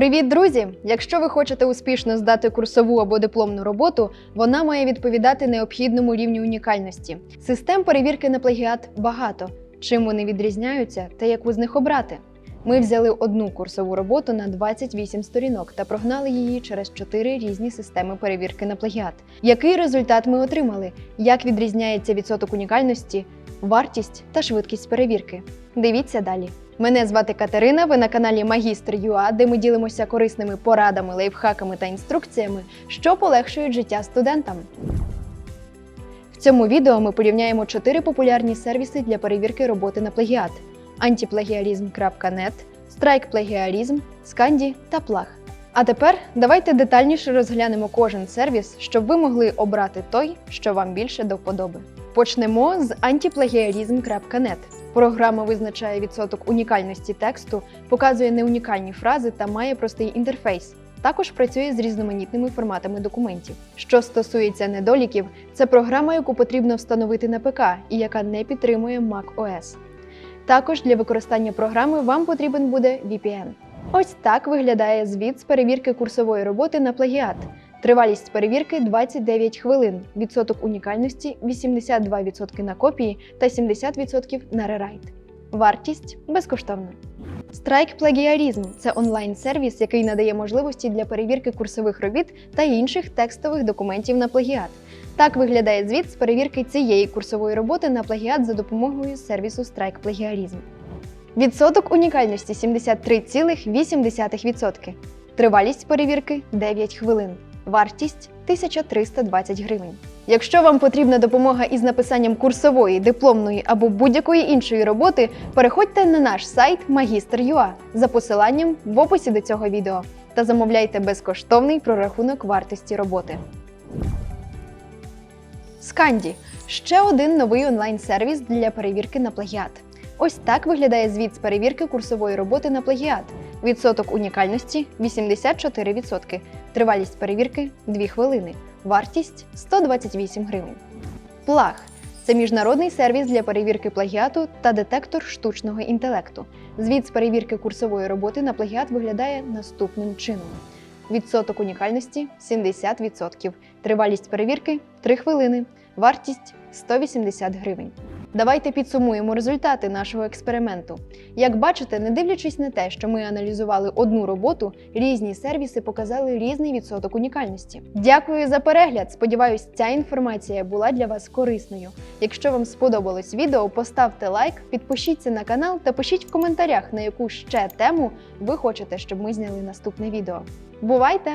Привіт, друзі! Якщо ви хочете успішно здати курсову або дипломну роботу, вона має відповідати необхідному рівню унікальності. Систем перевірки на плагіат багато. Чим вони відрізняються та яку з них обрати? Ми взяли одну курсову роботу на 28 сторінок та прогнали її через 4 різні системи перевірки на плагіат. Який результат ми отримали? Як відрізняється відсоток унікальності, вартість та швидкість перевірки? Дивіться далі. Мене звати Катерина. Ви на каналі Магістр ЮА, де ми ділимося корисними порадами, лайфхаками та інструкціями, що полегшують життя студентам. В цьому відео ми порівняємо чотири популярні сервіси для перевірки роботи на плагіат: antiplagiarism.net, StrikePlagiarism, Scandi та Plag. А тепер давайте детальніше розглянемо кожен сервіс, щоб ви могли обрати той, що вам більше до вподоби. Почнемо з antiplagiarism.net. Програма визначає відсоток унікальності тексту, показує неунікальні фрази та має простий інтерфейс. Також працює з різноманітними форматами документів. Що стосується недоліків, це програма, яку потрібно встановити на ПК і яка не підтримує Mac OS. Також для використання програми вам потрібен буде VPN. Ось так виглядає звіт з перевірки курсової роботи на плагіат. Тривалість перевірки 29 хвилин, відсоток унікальності 82% на копії та 70% на рерайт. Вартість безкоштовна. Strike Plagiarism – це онлайн-сервіс, який надає можливості для перевірки курсових робіт та інших текстових документів на плагіат. Так виглядає звіт з перевірки цієї курсової роботи на плагіат за допомогою сервісу Strike Plagiarism. Відсоток унікальності 73,8%. Тривалість перевірки 9 хвилин. Вартість 1320 гривень. Якщо вам потрібна допомога із написанням курсової, дипломної або будь-якої іншої роботи, переходьте на наш сайт Magister.ua за посиланням в описі до цього відео та замовляйте безкоштовний прорахунок вартості роботи. Сканді ще один новий онлайн-сервіс для перевірки на плагіат. Ось так виглядає звіт з перевірки курсової роботи на плагіат. Відсоток унікальності 84%. Тривалість перевірки 2 хвилини. Вартість 128 гривень. Плаг це міжнародний сервіс для перевірки плагіату та детектор штучного інтелекту. Звіт з перевірки курсової роботи на плагіат виглядає наступним чином: відсоток унікальності 70%. Тривалість перевірки 3 хвилини. Вартість 180 гривень. Давайте підсумуємо результати нашого експерименту. Як бачите, не дивлячись на те, що ми аналізували одну роботу, різні сервіси показали різний відсоток унікальності. Дякую за перегляд! Сподіваюсь, ця інформація була для вас корисною. Якщо вам сподобалось відео, поставте лайк, підпишіться на канал та пишіть в коментарях, на яку ще тему ви хочете, щоб ми зняли наступне відео. Бувайте!